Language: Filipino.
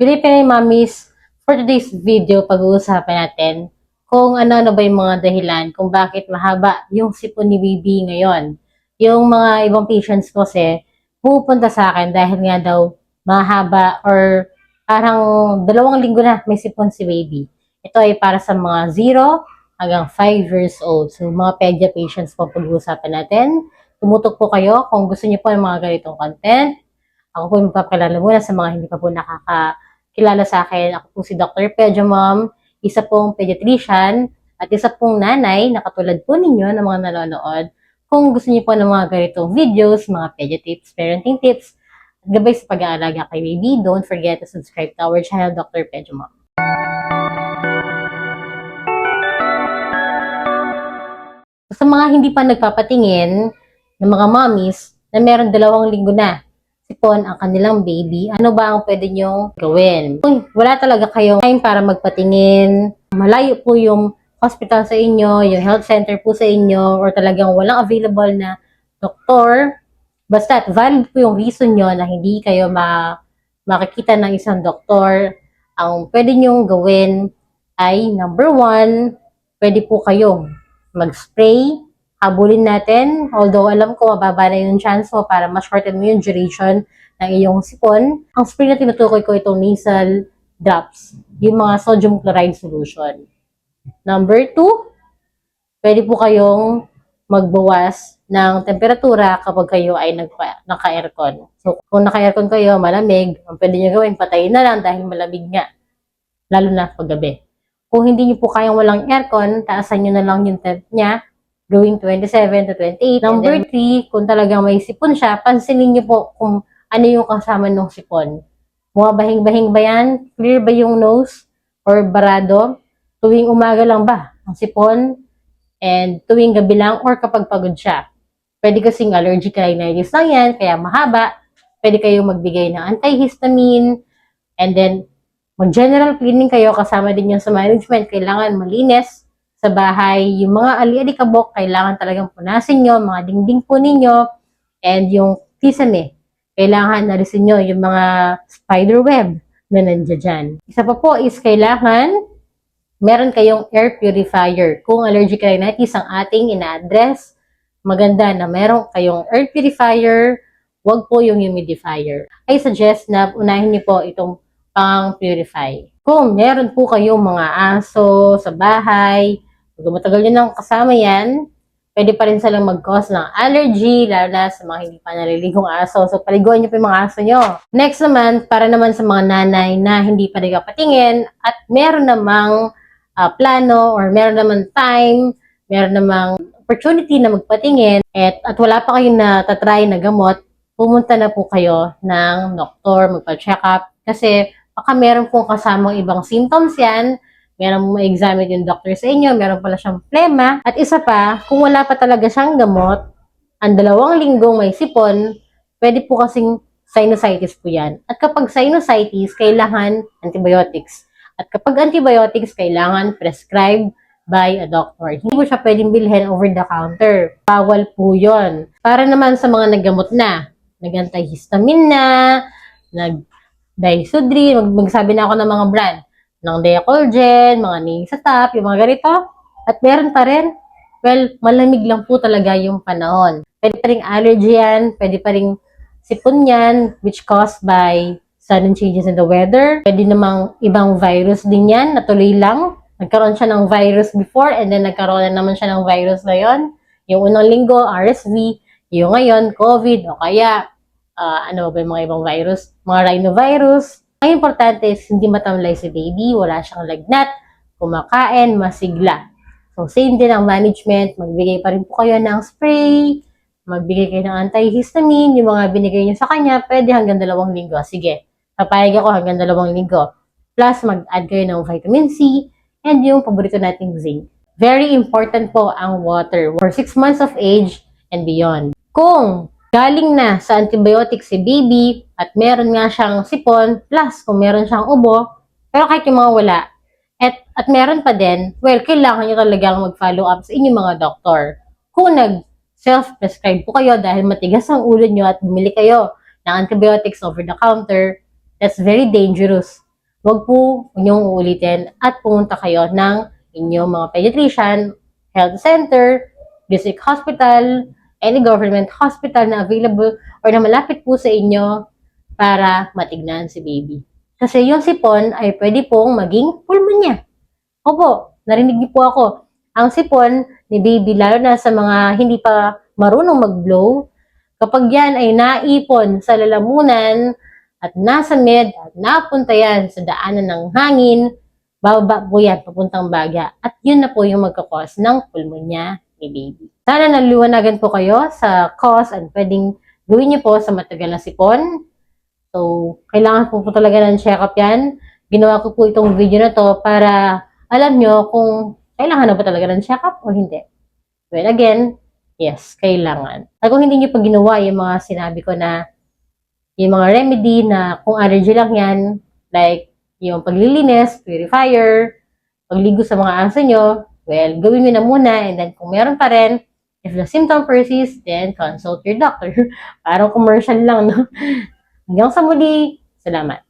Pilipinay Mommies, for today's video, pag-uusapan natin kung ano-ano ba yung mga dahilan kung bakit mahaba yung sipon ni baby ngayon. Yung mga ibang patients ko kasi pupunta sa akin dahil nga daw mahaba or parang dalawang linggo na may sipon si baby. Ito ay para sa mga 0 hanggang 5 years old. So, mga pedia patients po pag-uusapan natin. Tumutok po kayo kung gusto niyo po ng mga ganitong content. Ako po yung magpapakilala muna sa mga hindi pa po nakakakilala sa akin. Ako po si Dr. Pedro Mom, isa pong pediatrician at isa pong nanay na katulad po ninyo ng mga nanonood. Kung gusto niyo po ng mga ganitong videos, mga pedia tips, parenting tips, at gabay sa pag-aalaga kay baby, don't forget to subscribe to our channel, Dr. Pedro Mom. Sa mga hindi pa nagpapatingin ng mga mommies na meron dalawang linggo na sipon ang kanilang baby, ano ba ang pwede nyong gawin? Kung wala talaga kayong time para magpatingin, malayo po yung hospital sa inyo, yung health center po sa inyo, or talagang walang available na doktor, basta valid po yung reason nyo na hindi kayo ma makikita ng isang doktor, ang pwede nyong gawin ay number one, pwede po kayong mag-spray, habulin natin. Although alam ko mababa na yung chance mo para ma-shorten mo yung duration ng iyong sipon. Ang spray na tinutukoy ko itong nasal drops, yung mga sodium chloride solution. Number two, pwede po kayong magbawas ng temperatura kapag kayo ay naka-aircon. So, kung naka-aircon kayo, malamig, ang pwede nyo gawin, patayin na lang dahil malamig nga. Lalo na pag gabi. Kung hindi nyo po kayang walang aircon, taasan nyo na lang yung temp niya, gawing 27 to 28. Number 3, kung talagang may sipon siya, pansinin nyo po kung ano yung kasama ng sipon. Mga bahing-bahing ba yan? Clear ba yung nose? Or barado? Tuwing umaga lang ba ang sipon? And tuwing gabi lang or kapag pagod siya. Pwede kasing allergic rhinitis lang yan, kaya mahaba. Pwede kayong magbigay ng antihistamine. And then, mag-general cleaning kayo kasama din yung sa management. Kailangan malinis sa bahay. Yung mga ali-alikabok, kailangan talagang punasin nyo, mga dingding po ninyo. And yung kisame, kailangan nalisin nyo yung mga spider web na nandiyan dyan. Isa pa po is kailangan meron kayong air purifier. Kung allergic rhinitis ang ating ina-address, maganda na meron kayong air purifier, wag po yung humidifier. I suggest na unahin niyo po itong pang-purify. Kung meron po kayong mga aso sa bahay, kung matagal nyo nang kasama yan, pwede pa rin silang mag-cause ng allergy, lalo na sa mga hindi pa naliligong aso. So, paliguan nyo po yung mga aso nyo. Next naman, para naman sa mga nanay na hindi pa nagpapatingin at meron namang ah, plano or meron naman time, meron namang opportunity na magpatingin at, at wala pa kayong natatry na gamot, pumunta na po kayo ng doktor, magpa-check up kasi baka meron pong kasamang ibang symptoms yan, meron mo ma-examine yung doctor sa inyo, meron pala siyang plema, at isa pa, kung wala pa talaga siyang gamot, ang dalawang linggong may sipon, pwede po kasing sinusitis po yan. At kapag sinusitis, kailangan antibiotics. At kapag antibiotics, kailangan prescribed by a doctor. Hindi mo siya pwedeng bilhin over the counter. Bawal po yon. Para naman sa mga naggamot na, nag-antihistamine na, nag Disodrin, mag magsabi na ako ng mga brand ng Decolgen, mga Nisatap, yung mga ganito. At meron pa rin, well, malamig lang po talaga yung panahon. Pwede pa rin allergy yan, pwede pa rin sipon yan, which caused by sudden changes in the weather. Pwede namang ibang virus din yan, natuloy lang. Nagkaroon siya ng virus before and then nagkaroon na naman siya ng virus ngayon. Yung unang linggo, RSV. Yung ngayon, COVID o kaya ah, ano ba yung mga ibang virus, mga rhinovirus. Ang importante is hindi matamlay si baby, wala siyang lagnat, kumakain, masigla. So, same din ang management, magbigay pa rin po kayo ng spray, magbigay kayo ng antihistamine, yung mga binigay niyo sa kanya, pwede hanggang dalawang linggo. Sige, papayag ako hanggang dalawang linggo. Plus, mag-add kayo ng vitamin C and yung paborito nating zinc. Very important po ang water for 6 months of age and beyond. Kung galing na sa antibiotic si baby at meron nga siyang sipon, plus kung meron siyang ubo, pero kahit yung mga wala, at, at meron pa din, well, kailangan nyo talagang mag-follow up sa inyong mga doktor. Kung nag self-prescribe po kayo dahil matigas ang ulo nyo at bumili kayo ng antibiotics over the counter, that's very dangerous. wag po inyong uulitin at pumunta kayo ng inyong mga pediatrician, health center, district hospital, any government hospital na available or na malapit po sa inyo para matignan si baby. Kasi yung sipon ay pwede pong maging pulmonya. Opo, narinig niyo po ako. Ang sipon ni baby, lalo na sa mga hindi pa marunong mag-blow, kapag yan ay naipon sa lalamunan at nasa med at napunta yan sa daanan ng hangin, bababa po yan papuntang bagya. At yun na po yung magkakos ng pulmonya ni baby. Sana naliwanagan po kayo sa cause and pwedeng gawin niyo po sa matagal na sipon. So, kailangan po po talaga ng check-up yan. Ginawa ko po itong video na to para alam nyo kung kailangan na ba talaga ng check-up o hindi. Well, again, yes, kailangan. At kung hindi nyo pa ginawa yung mga sinabi ko na yung mga remedy na kung allergy lang yan, like yung paglilinis, purifier, pagligo sa mga aso nyo, well, gawin nyo na muna and then kung meron pa rin, if the symptom persists, then consult your doctor. Parang commercial lang, no? Hanggang sa muli, salamat.